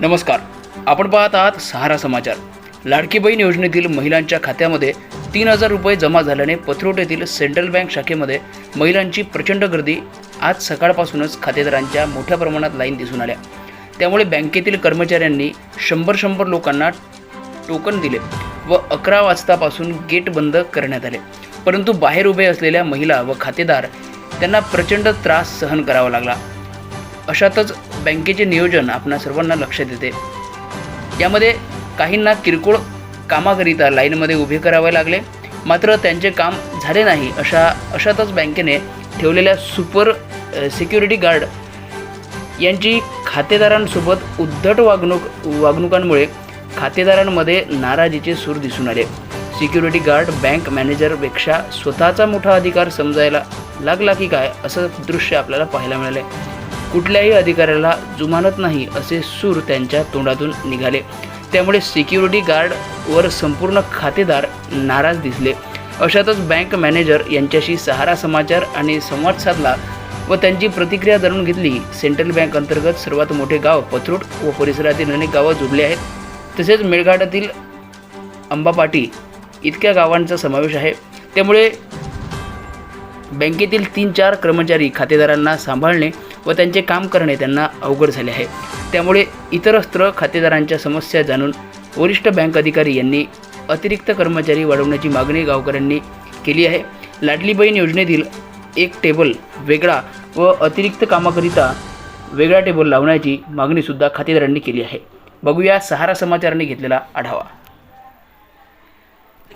नमस्कार. आपण पाहत आहात सहारा समाचार. लाडकी बहीण योजनेतील महिलांच्या खात्यामध्ये तीन हजार रुपये जमा झाल्याने पथरोटेतील सेंट्रल बँक शाखेमध्ये महिलांची प्रचंड गर्दी आज सकाळपासूनच खातेदारांच्या मोठ्या प्रमाणात लाईन दिसून आल्या. त्यामुळे बँकेतील कर्मचाऱ्यांनी शंभर शंभर लोकांना टोकन दिले व अकरा वाजतापासून गेट बंद करण्यात आले. परंतु बाहेर उभे असलेल्या महिला व खातेदार त्यांना प्रचंड त्रास सहन करावा लागला. अशातच बँकेचे नियोजन आपणा सर्वांना लक्षात येते यामध्ये काहींना किरकोळ कामाकरिता लाईनमध्ये उभे करावे लागले. मात्र त्यांचे काम झाले नाही अशा अशातच बँकेने ठेवलेल्या सुपर सिक्युरिटी गार्ड यांची खातेदारांसोबत उद्धट वागणूक वागणुकांमुळे खातेदारांमध्ये नाराजीचे सूर दिसून आले. सिक्युरिटी गार्ड बँक मॅनेजरपेक्षा स्वतःचा मोठा अधिकार समजायला लागला की काय असं दृश्य आपल्याला पाहायला मिळाले कुठल्याही अधिकाऱ्याला जुमानत नाही असे सूर त्यांच्या तोंडातून निघाले. त्यामुळे सिक्युरिटी गार्डवर संपूर्ण खातेदार नाराज दिसले. अशातच बँक मॅनेजर यांच्याशी सहारा समाचार आणि संवाद साधला व त्यांची प्रतिक्रिया जाणून घेतली. सेंट्रल बँक अंतर्गत सर्वात मोठे गाव पथरूट व परिसरातील अनेक गावं जुडले आहेत. तसेच मेळघाटातील अंबापाटी इतक्या गावांचा समावेश आहे. त्यामुळे बँकेतील तीन चार कर्मचारी खातेदारांना सांभाळणे व त्यांचे काम करणे त्यांना अवघड झाले आहे. त्यामुळे इतरस्त्र खातेदारांच्या समस्या जाणून वरिष्ठ बँक अधिकारी यांनी अतिरिक्त कर्मचारी वाढवण्याची मागणी गावकऱ्यांनी केली आहे. लाडली बहीण योजनेतील एक टेबल वेगळा व अतिरिक्त कामाकरिता वेगळा टेबल लावण्याची मागणीसुद्धा खातेदारांनी केली आहे. बघूया सहारा समाचाराने घेतलेला आढावा.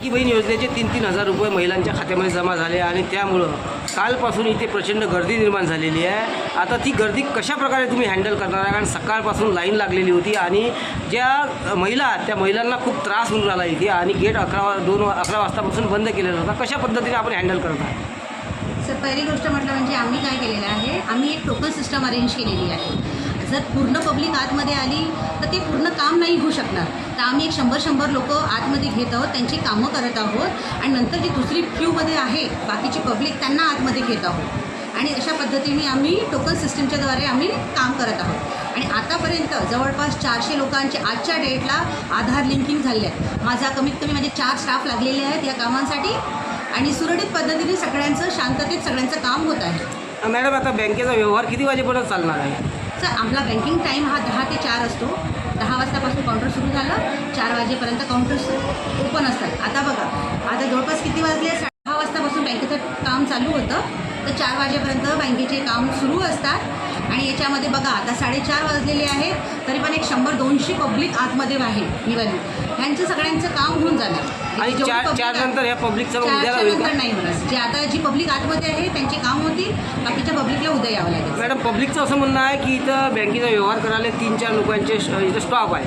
लाडकी बहीण योजनेचे तीन तीन हजार रुपये महिलांच्या खात्यामध्ये जमा झाले आणि त्यामुळं कालपासून इथे प्रचंड गर्दी निर्माण झालेली आहे. आता ती गर्दी कशा प्रकारे तुम्ही हँडल करणार आहे? कारण सकाळपासून लाईन लागलेली होती आणि ज्या महिला त्या महिलांना खूप त्रास होऊन राहिला इथे आणि गेट अकरा वा- दोन अकरा वाजतापासून बंद केलेला होता. कशा पद्धतीने आपण हँडल करत आहे सर पहिली गोष्ट म्हटलं म्हणजे आम्ही काय केलेलं आहे? आम्ही एक टोकन सिस्टम अरेंज केलेली आहे. जर पूर्ण पब्लिक आतमध्ये आली तर ते पूर्ण काम नाही होऊ शकणार. तर आम्ही एक शंभर शंभर लोक आतमध्ये घेत आहोत त्यांची कामं करत आहोत आणि नंतर जी दुसरी क्यूमध्ये आहे बाकीची पब्लिक त्यांना आतमध्ये घेत आहोत. आणि अशा पद्धतीने आम्ही टोकन सिस्टमच्याद्वारे आम्ही काम करत आहोत. आणि आतापर्यंत जवळपास चारशे लोकांचे आजच्या डेटला आधार लिंकिंग झाले आहे माझा कमीत कमी माझे चार स्टाफ लागलेले आहेत या कामांसाठी. आणि सुरळीत पद्धतीने सगळ्यांचं शांततेत सगळ्यांचं काम होत आहे. मॅडम आता बँकेचा व्यवहार किती वाजेपर्यंत चालणार आहे? सर आपला बँकिंग टाईम हा दहा ते चार असतो. दहा वाजतापासून काउंटर सुरू झालं चार वाजेपर्यंत काउंटर्स ओपन असतात. आता बघा आता जवळपास किती वाजले? दहा वाजतापासून बँकेचं काम चालू होतं. तर चार वाजेपर्यंत बँकेचे काम सुरू असतात. आणि याच्यामध्ये बघा आता साडेचार वाजलेले आहेत तरी पण एक शंभर दोनशे पब्लिक आतमध्ये आहे निवडली ह्यांचं सगळ्यांचं काम होऊन जाणार. आणि जेवढी चार public चार आहे- नंतर ह्या पब्लिकचं उद्याला चारच्या होईल का? नंतर नाही होणार. जे आता जी पब्लिक आतमध्ये आहे त्यांचे काम होतील बाकीच्या पब्लिकला उद्या यावं लागेल. मॅडम पब्लिकचं असं म्हणणं आहे की इथं बँकेचा व्यवहार करायला तीन चार लोकांचे श- इथं स्टॉप आहे.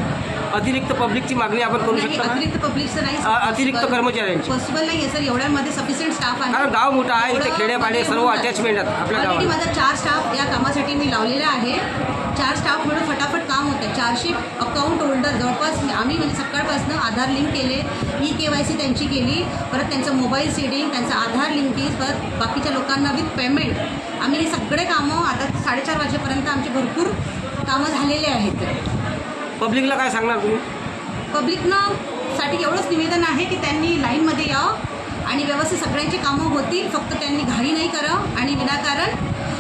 अतिरिक्त पब्लिकची मागणी आपण करू नाही, शकता का? अतिरिक्त पब्लिकचं नाही अ- अतिरिक्त कर्मचाऱ्यांची. पॉसिबल नाही आहे सर. एवढ्यामध्ये सफिशियंट स्टाफ आहे. कारण गाव मोठा आहे, इथे मध्ये सर्व attachment आहेत आपल्या गावाला. माझा चार स्टाफ या कामासाठी मी लावलेला आहे. चार स्टाफ मिळून फटाफट काम होतं. चारशे अकाउंट होल्डर जवळपास आम्ही म्हणजे सकाळपासून आधार लिंक केले ई के वाय सी त्यांची केली परत त्यांचं मोबाईल सीडिंग त्यांचं आधार लिंकिंग परत बाकीच्या लोकांना विथ पेमेंट आम्ही हे सगळे कामं आता साडेचार वाजेपर्यंत आमचे भरपूर कामं झालेले आहेत. पब्लिकला काय सांगणार तुम्ही? पब्लिकनं साठी एवढंच निवेदन आहे की त्यांनी लाईनमध्ये यावं आणि व्यवस्थित सगळ्यांची कामं होतील फक्त त्यांनी घाई नाही करावं आणि विनाकारण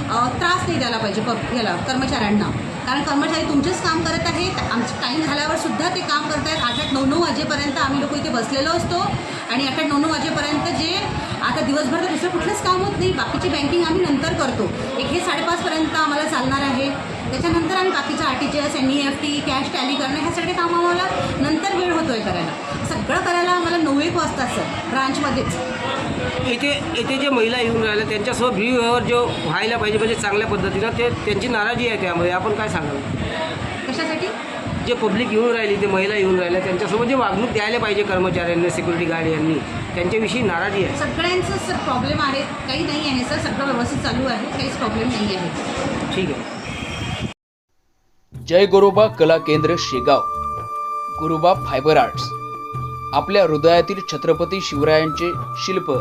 त्रास नाही द्यायला पाहिजे पब याला कर्मचाऱ्यांना. कारण कर्मचारी तुमचेच काम करत आहेत आमचं टाईम झाल्यावर सुद्धा ते काम करत आहेत आठ आठ नऊ नऊ वाजेपर्यंत आम्ही लोक इथे बसलेलो असतो आणि आठ आठ नऊ नऊ वाजेपर्यंत जे आता दिवसभर तर दुसरं कुठलंच काम होत नाही बाकीची बँकिंग आम्ही नंतर करतो. एक हे साडेपाचपर्यंत आम्हाला चालणार आहे. त्याच्यानंतर आम्ही बाकीचं R T G S N E F T cash tally करणं ह्या सगळे कामं आम्हाला नंतर वेळ होतो आहे करायला. सगळं करायला आम्हाला नऊ एक वाजता सर ब्रांचमध्येच इथे इथे जे महिला येऊन राहिल्या त्यांच्यासोबत व्ही व्यवहार जो व्हायला पाहिजे म्हणजे चांगल्या पद्धतीनं ते त्यांची नाराजी आहे त्यामध्ये. आपण काय सांगाल? कशासाठी? जे पब्लिक येऊन राहिली ते महिला येऊन राहिल्या त्यांच्यासोबत जे वागणूक द्यायला पाहिजे कर्मचाऱ्यांनी सिक्युरिटी गार्ड यांनी त्यांच्याविषयी नाराजी आहे. सगळ्यांचं सर प्रॉब्लेम आहे. काही नाही आहे सर. सगळं व्यवस्थित चालू आहे. काहीच प्रॉब्लेम नाही आहे. ठीक आहे. जय गोरोबा कला केंद्र शेगाव. गुरुबा fibre arts. आपल्या हृदयातील छत्रपती शिवरायांचे शिल्प.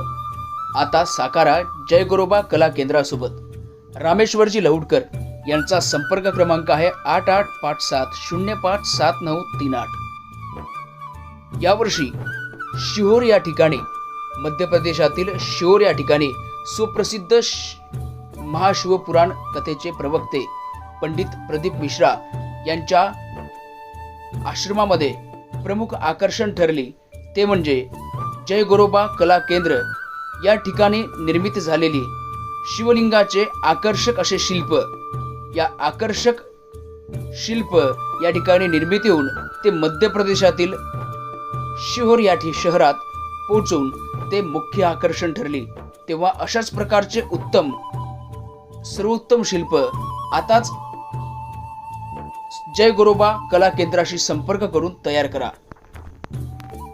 आता साकारा जय गोरोबा कला केंद्रासोबत. रामेश्वरजी लौटकर यांचा संपर्क क्रमांक आहे आठ आठ पाच सात शून्य पाच सात नऊ तीन आठ. यावर्षी शिहोर या ठिकाणी मध्य प्रदेशातील शिहोर या ठिकाणी सुप्रसिद्ध श- महाशिवपुराण कथेचे प्रवक्ते पंडित प्रदीप मिश्रा यांच्या आश्रमामध्ये प्रमुख आकर्षण ठरली. ते म्हणजे जय गोरोबा कला केंद्र. या ठिकाणी निर्मित झालेली शिवलिंगाचे आकर्षक असे शिल्प या आकर्षक शिल्प या ठिकाणी निर्मिती होऊन ते मध्य प्रदेशातील शिहोर या शहरात पोचून ते मुख्य आकर्षण ठरली. तेव्हा अशाच प्रकारचे उत्तम सर्वोत्तम शिल्प आताच जय गोरोबा कला केंद्राशी संपर्क करून तयार करा.